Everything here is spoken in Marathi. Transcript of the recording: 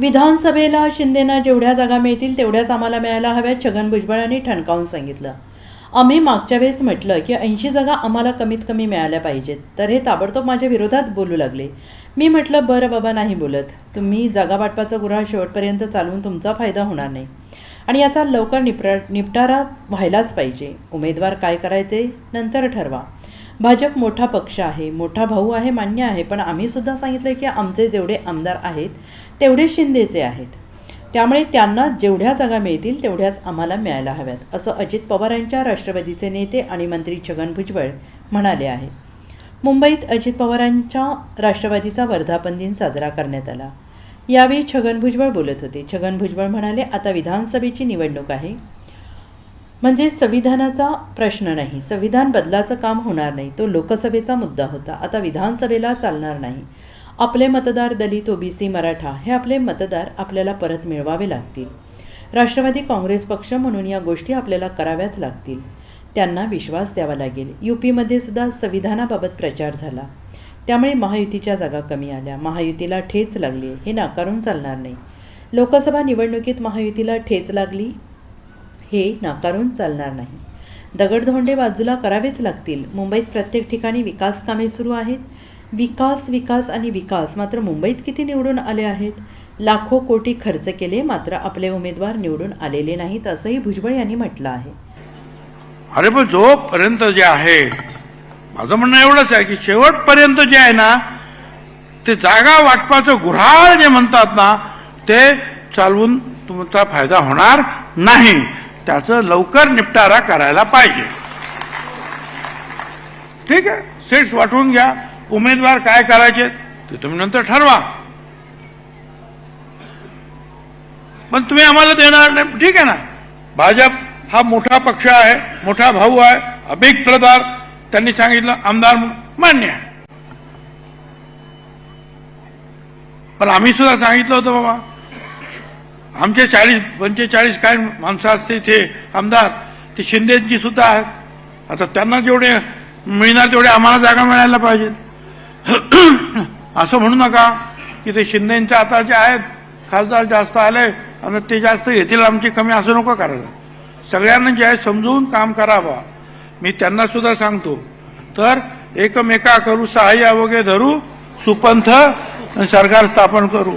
विधानसभेला शिंदेना जेवढ्या जागा मिळतील तेवढ्याच आम्हाला मिळायला हव्यात छगन भुजबळांनी ठणकावून सांगितलं. आम्ही मागच्या वेळेस म्हटलं की ऐंशी जागा आम्हाला कमीत कमी मिळाल्या पाहिजेत तर हे ताबडतोब माझ्या विरोधात बोलू लागले. मी म्हटलं बरं बाबा नाही बोलत. तुम्ही जागा वाटपाचं गुन्हा शेवटपर्यंत चालवून तुमचा फायदा होणार नाही. आणि याचा लवकर निपरा निपटारा व्हायलाच पाहिजे. उमेदवार काय करायचे नंतर ठरवा. भाजप मोठा पक्ष आहे मोठा भाऊ आहे मान्य आहे पण आम्ही सुद्धा सांगितलं की आमचे जेवढे आमदार आहेत तेवढे शिंदेचे आहेत. त्यामुळे त्यांना जेवढ्या जागा मिळतील तेवढ्याच आम्हाला मिळायला हव्यात असं अजित पवार यांच्या राष्ट्रवादीचे नेते आणि मंत्री छगन भुजबळ म्हणाले आहे. मुंबईत अजित पवारांच्या राष्ट्रवादीचा वर्धापन दिन साजरा करण्यात आला. यावेळी छगन भुजबळ बोलत होते. छगन भुजबळ म्हणाले आता विधानसभेची निवडणूक आहे. म्हणजे संविधानाचा प्रश्न नाही. संविधान बदलाचं काम होणार नाही. तो लोकसभेचा मुद्दा होता. आता विधानसभेला चालणार नाही. आपले मतदार दलित ओबीसी मराठा हे आपले मतदार आपल्याला परत मिळवावे लागतील. राष्ट्रवादी काँग्रेस पक्ष म्हणून या गोष्टी आपल्याला कराव्याच लागतील. त्यांना विश्वास द्यावा लागेल. यूपीमध्ये सुद्धा संविधानाबाबत प्रचार झाला. त्यामुळे महायुतीच्या जागा कमी आल्या. महायुतीला ठेच लागली. हे नाकारून चालणार नाही. लोकसभा निवडणुकीत महायुतीला ठेच लागली. हे नाकारून चालणार नाही. दगडधोंडे बाजूला करावेच लागतील. मुंबईत प्रत्येक ठिकाणी विकास कामे सुरू आहेत. विकास विकास आणि विकास मात्र मुंबईत किती निवडून आले आहेत? लाखो कोटी खर्च केले मात्र आपले उमेदवार निवडून आलेले नाहीत असंही भुजबळ यांनी म्हटलं आहे. अरे पण जोपर्यंत जे आहे माझं म्हणणं एवढंच आहे की शेवटपर्यंत जे आहे ना ते जागा वाटपाचं गुऱ्हाळ जे म्हणतात ना ते चालवून तुमचा फायदा होणार नाही. त्याचं लवकर निपटारा करायला पाहिजे. ठीक आहे? सीट्स वाटून घ्या. उमेदवार काय करायचे ते तुम्ही नंतर ठरवा. पण तुम्ही आम्हाला देणार नाही. ठीक आहे ना? भाजप हा मोठा पक्ष आहे मोठा भाऊ आहे. अभिक प्रदार त्यांनी सांगितलं आमदार मान्य आहे. पण आम्ही सुद्धा सांगितलं होतं बाबा आमचे चाळीस पंचेचाळीस काय माणसं असते इथे आमदार ते शिंदेची सुद्धा आहेत. आता त्यांना जेवढे मिळणार तेवढे आम्हाला जागा मिळायला पाहिजेत असं म्हणू नका की ते शिंदेचे आता जे आहेत खासदार जास्त आले आणि ते जास्त घेतील आमची कमी असं नको करायला. सगळ्यांना जे आहे समजून काम करावा. मी त्यांना सुद्धा सांगतो. तर एकमेका करू सहाय्य वगैरे धरू सुपंथ सरकार स्थापन करू.